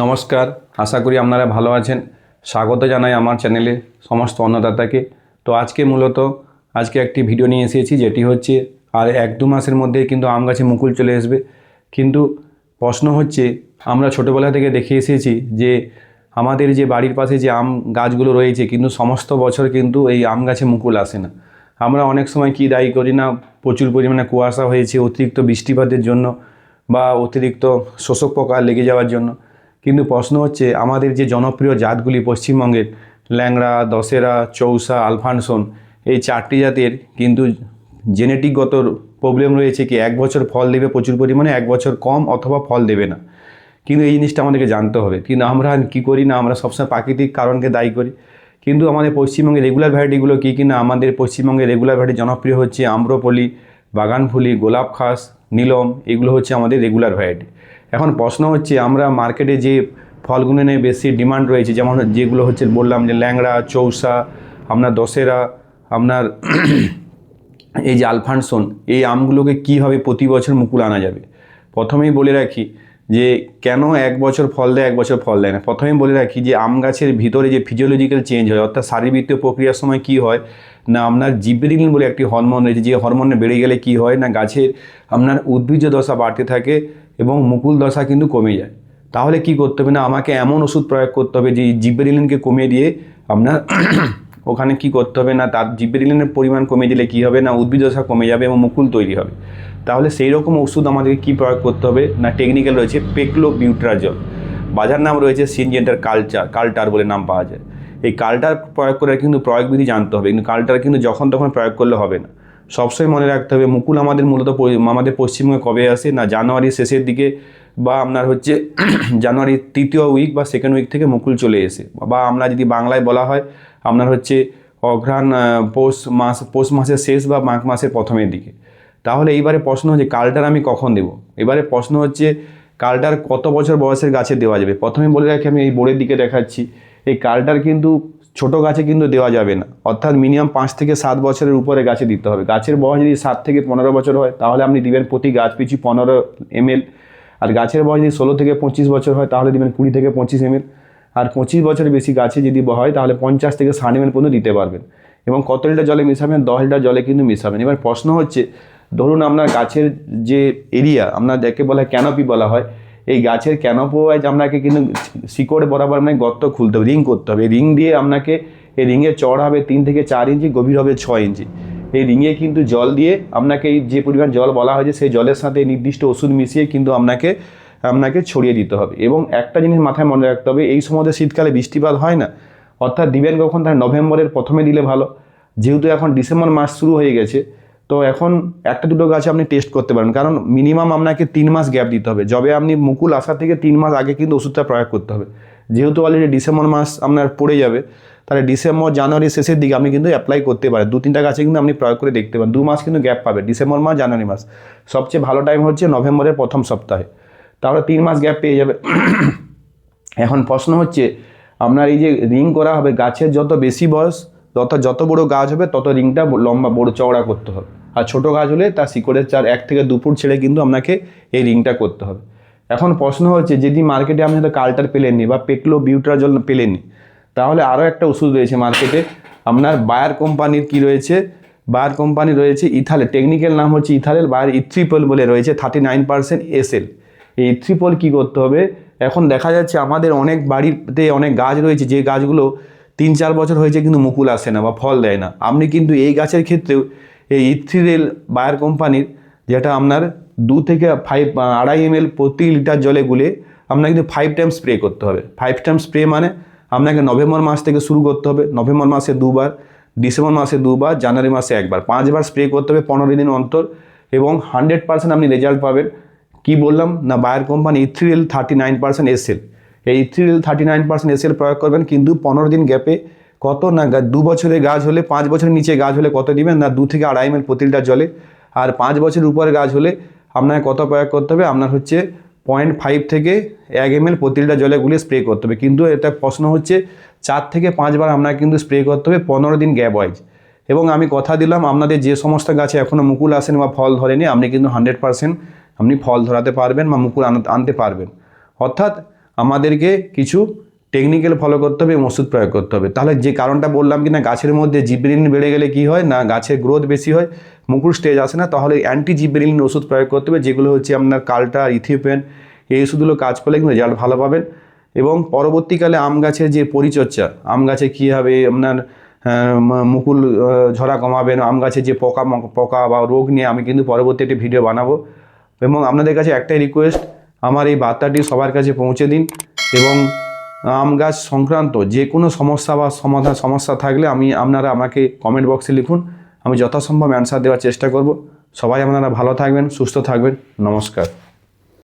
নমস্কার, আশা করি আপনারা ভালো আছেন। স্বাগত জানাই আমার চ্যানেলে সমস্ত অন্নদাতাকে। তো আজকে মূলত আজকে একটি ভিডিও নিয়ে এসেছি, যেটি হচ্ছে আর এক দু মাসের মধ্যে কিন্তু আম গাছে মুকুল চলে আসবে। কিন্তু প্রশ্ন হচ্ছে, আমরা ছোটোবেলা থেকে দেখে এসেছি যে আমাদের যে বাড়ির পাশে যে আম গাছগুলো রয়েছে, কিন্তু সমস্ত বছর কিন্তু এই আম গাছে মুকুল আসে না। আমরা অনেক সময় কি দায়ী করি না, প্রচুর পরিমাণে কুয়াশা হয়েছে, অতিরিক্ত বৃষ্টিপাতের জন্য বা অতিরিক্ত শোষক পোকা লেগে যাওয়ার জন্য। কিন্তু প্রশ্ন হচ্ছে, আমাদের যে জনপ্রিয় জাতগুলি পশ্চিমবঙ্গের, ল্যাংড়া, দশেরা, চৌসা, আলফানসোন, এই চারটি জাতের কিন্তু জেনেটিকগত প্রবলেম রয়েছে কি, এক বছর ফল দেবে প্রচুর পরিমাণে, এক বছর কম অথবা ফল দেবে না। কিন্তু এই জিনিসটা আমাদেরকে জানতে হবে কিন্তু আমরা কী করি, না আমরা সবসময় প্রাকৃতিক কারণকে দায়ী করি। কিন্তু আমাদের পশ্চিমবঙ্গে রেগুলার ভ্যারাইটিগুলো কী কিনা আমাদের পশ্চিমবঙ্গে রেগুলার ভ্যারাইটি জনপ্রিয় হচ্ছে আম্রপলি, বাগানফুলি, গোলাপ খাস, নীলম, এগুলো হচ্ছে আমাদের রেগুলার ভ্যারাইটি এখন প্রশ্ন হচ্ছে, আমরা মার্কেটে যে ফলগুলো নিয়ে বেশি ডিমান্ড রয়েছে, যেমন যেগুলো হচ্ছে বললাম যে ল্যাংড়া, চৌসা, আপনার দশেরা আপনার এই যে আলফানসোন, এই আমগুলোকে কীভাবে প্রতি বছর মুকুল আনা যাবে? প্রথমেই বলে রাখি যে, কেন এক বছর ফল দেয়, এক বছর ফল দেয় না? প্রথমেই বলে রাখি যে, আম গাছের ভিতরে যে ফিজিওলজিক্যাল চেঞ্জ হয়, অর্থাৎ শারীরবৃত্তীয় প্রক্রিয়ার সময় কি হয়? না, আপনার জিব্রেলিন বলে একটি হরমোন রয়েছে, যে হরমোনে বেড়ে গেলে কি হয়? না, গাছের আপনার উদ্ভিজ্জ দশা বাড়তে থাকে এবং মুকুল দশা কিন্তু কমে যায়। তাহলে কি করতে হবে না? আমাকে এমন ওষুধ প্রয়োগ করতে হবে যে জিব্রেলিনকে কমিয়ে দিয়ে আপনার ওখানে কি করতে হবে না? তার জিব্রেলিনের পরিমাণ কমে দিলে কি হবে না? উদ্ভিদ দশা কমে যাবে এবং মুকুল তৈরি হবে। তাহলে সেই রকম ওষুধ আমাদেরকে কী প্রয়োগ করতে হবে না? টেকনিক্যাল রয়েছে পেকলো বিউট্রাজল বাজার নাম রয়েছে সিনজেন্টার কালচার, কালটার বলে নাম পাওয়া যায়। এই কালটার প্রয়োগ করে কিন্তু প্রয়োগবিধি জানতে হবে। কিন্তু কালটার কিন্তু যখন তখন প্রয়োগ করলে হবে না। সবসময় মনে রাখতে হবে, মুকুল আমাদের মূলত আমাদের পশ্চিমবঙ্গে কবে আসে না জানুয়ারির শেষের দিকে বা আপনার হচ্ছে জানুয়ারির তৃতীয় উইক বা সেকেন্ড উইক থেকে মুকুল চলে এসে। বা আমরা যদি বাংলায় বলা হয়, আপনার হচ্ছে অঘ্রাণ পৌষ মাস, পৌষ মাসের শেষ বা মাঘ মাসের প্রথমের দিকে। তাহলে এইবারে প্রশ্ন হচ্ছে, কালটার আমি কখন দেব? এবারে প্রশ্ন হচ্ছে, কালটার কত বছর বয়সের গাছে দেওয়া যাবে? প্রথমে বলে রাখি, আমি এই বোর্ডের দিকে দেখাচ্ছি। এই কালটার কিন্তু ছোট গাছে কিন্তু দেওয়া যাবে না। অর্থাৎ মিনিমাম পাঁচ থেকে সাত বছরের উপরে গাছে দিতে হবে। গাছের বয়স যদি সাত থেকে পনেরো বছর হয়, তাহলে আপনি দিবেন প্রতি গাছ পিছু পনেরো এমএল আর গাছের বয়স যদি ষোলো থেকে পঁচিশ বছর হয়, তাহলে দিবেন কুড়ি থেকে পঁচিশ এমএল আর পঁচিশ বছরের বেশি গাছে যদি হয়, তাহলে পঞ্চাশ থেকে ষাট এমএল পর্যন্ত দিতে পারবেন। এবং কত লিটার জলে মিশাবেন? দশ লিটার জলে কিন্তু মিশাবেন। এবার প্রশ্ন হচ্ছে, ধরুন আপনার গাছের যে এরিয়া আপনার যাকে বলা হয় ক্যানোপি বলা হয় এই গাছের ক্যানোপো আপনাকে কিন্তু শিকড় বরাবর আপনাকে গর্ত খুলতে হবে, রিং করতে হবে। রিং দিয়ে আপনাকে এই রিংয়ের চড় হবে তিন থেকে চার ইঞ্চি, গভীর হবে ছয় ইঞ্চি। এই রিংয়ে কিন্তু জল দিয়ে আপনাকে এই যে পরিমাণ জল বলা হয়েছে সেই জলের সাথে নির্দিষ্ট ওষুধ মিশিয়ে কিন্তু আপনাকে আপনাকে ছড়িয়ে দিতে হবে। এবং একটা জিনিস মাথায় মনে রাখতে হবে, এই সময় শীতকালে বৃষ্টিপাত হয় না, অর্থাৎ দিবেন কখন তার নভেম্বরের প্রথমে দিলে ভালো। যেহেতু এখন ডিসেম্বর মাস শুরু হয়ে গেছে তো এখন একটা দুটো গাছে আপনি টেস্ট করতে পারেন। কারণ মিনিমাম আপনাকে তিন মাস গ্যাপ দিতে হবে। যবে আপনি মুকুল আসা থেকে তিন মাস আগে কিন্তু ওষুধটা প্রয়োগ করতে হবে। যেহেতু অলরেডি ডিসেম্বর মাস আপনার পড়ে যাবে, তাহলে ডিসেম্বর জানুয়ারি শেষের দিকে আপনি কিন্তু অ্যাপ্লাই করতে পারেন। দু, তিনটা গাছে কিন্তু আপনি প্রয়োগ করে দেখতে পারেন। দু মাস কিন্তু গ্যাপ পাবে ডিসেম্বর মাস জানুয়ারি মাস। সবচেয়ে ভালো টাইম হচ্ছে নভেম্বরের প্রথম সপ্তাহে। তাহলে তিন মাস গ্যাপ পেয়ে যাবে। এখন প্রশ্ন হচ্ছে, আপনার এই যে রিং করা হবে, গাছের যত বেশি বয়স তত যত বড় গাছ হবে, তত রিংটা লম্বা বড় চওড়া করতে হবে। আর ছোট গাছ হলে তার শিকড়ের চার এক থেকে দু ফুট ছেড়ে কিন্তু আপনাকে এই রিংটা করতে হবে। এখন প্রশ্ন হচ্ছে, যদি মার্কেটে আপনি হয়তো কাল্টার পেলেননি বা পেকলো বিউট্রাজল পেলেননি, তাহলে আরও একটা ওষুধ রয়েছে মার্কেটে আপনার বায়ার কোম্পানির কি রয়েছে? বায়ার কোম্পানি রয়েছে ইথালে টেকনিক্যাল নাম হচ্ছে ইথালেল, বায়ার ইথ্রিপল বলে রয়েছে থার্টি নাইন পার্সেন্ট এসএল এই ইথ্রিপল কী করতে হবে? এখন দেখা যাচ্ছে আমাদের অনেক বাড়িতে অনেক গাছ রয়েছে, যে গাছগুলো তিন চার বছর হয়েছে কিন্তু মুকুল আসে না বা ফল দেয় না। আপনি কিন্তু এই গাছের ক্ষেত্রেও এই ইথ্রিরেল বায়ার কোম্পানির যেটা আপনার দু থেকে ফাইভ আড়াই এম প্রতি লিটার জলে গুলে আপনাকে কিন্তু ফাইভ টাইম স্প্রে করতে হবে। ফাইভ টাইম স্প্রে মানে আপনাকে নভেম্বর মাস থেকে শুরু করতে হবে। নভেম্বর মাসে দুবার, ডিসেম্বর মাসে দুবার, জানুয়ারি মাসে একবার। পাঁচবার স্প্রে করতে হবে পনেরো দিন অন্তর এবং হান্ড্রেড পার্সেন্ট আপনি রেজাল্ট পাবেন। কি বললাম? না, Bayer company Ethrel thirty nine percent SL এই Ethrel thirty nine percent SL প্রয়োগ করবেন, কিন্তু পনেরো দিন গ্যাপে কত না দু বছরের গাছ হলে, পাঁচ বছরের নিচে গাছ হলে কত দিবেন? না, দু থেকে আড়াই এমএল প্রতি লিটার জলে। আর পাঁচ বছরের উপরে গাছ হলে আপনাকে কত প্রয়োগ করতে হবে? আপনার হচ্ছে পয়েন্ট ফাইভ থেকে এক এমএল প্রতি লিটার জলে গুলিয়ে স্প্রে করতে হবে। কিন্তু এটা প্রশ্ন হচ্ছে, চার থেকে পাঁচবার আপনাকে কিন্তু স্প্রে করতে হবে পনেরো দিন গ্যাপ ওয়াইজ এবং আমি কথা দিলাম, আপনাদের যে সমস্ত গাছে এখনও মুকুল আসেনি বা ফল ধরেনি, আপনি কিন্তু হান্ড্রেড পার্সেন্ট আপনি ফল ধরাতে পারবেন বা মুকুল আনা- আনতে পারবেন। অর্থাৎ আমাদেরকে কিছু টেকনিক্যাল ফলো করতে হবে এবং ওষুধ প্রয়োগ করতে হবে। তাহলে যে কারণটা বললাম কি না গাছের মধ্যে জিব্রেলিন বেড়ে গেলে কি হয়? না, গাছের গ্রোথ বেশি হয়, মুকুল স্টেজ আসে না, তাহলে অ্যান্টি জিব্রেলিন ওষুধ প্রয়োগ করতে হবে, যেগুলো হচ্ছে আপনার কালটা ইথিওপেন এই ওষুধগুলো কাজ করলে কিন্তু রেজাল্ট ভালো পাবেন। এবং পরবর্তীকালে আম গাছের যে পরিচর্যা, আম গাছে কীভাবে আপনার মুকুল ঝরা কমাবেন, আম গাছে যে পোকা পোকা বা রোগ নিয়ে আমি কিন্তু পরবর্তী একটি ভিডিও বানাবো। এবং আপনাদের কাছে একটাই রিকোয়েস্ট আমার এই বার্তাটি সবার কাছে পৌঁছে দিন এবং আম গাছ সংক্রান্ত যে কোনো সমস্যা বা সমাধান সমস্যা থাকলে আমি আপনারা আমাকে কমেন্ট বক্সে লিখুন। আমি যথাসম্ভব অ্যান্সার দেওয়ার চেষ্টা করব। সবাই আপনারা ভালো থাকবেন, সুস্থ থাকবেন। নমস্কার।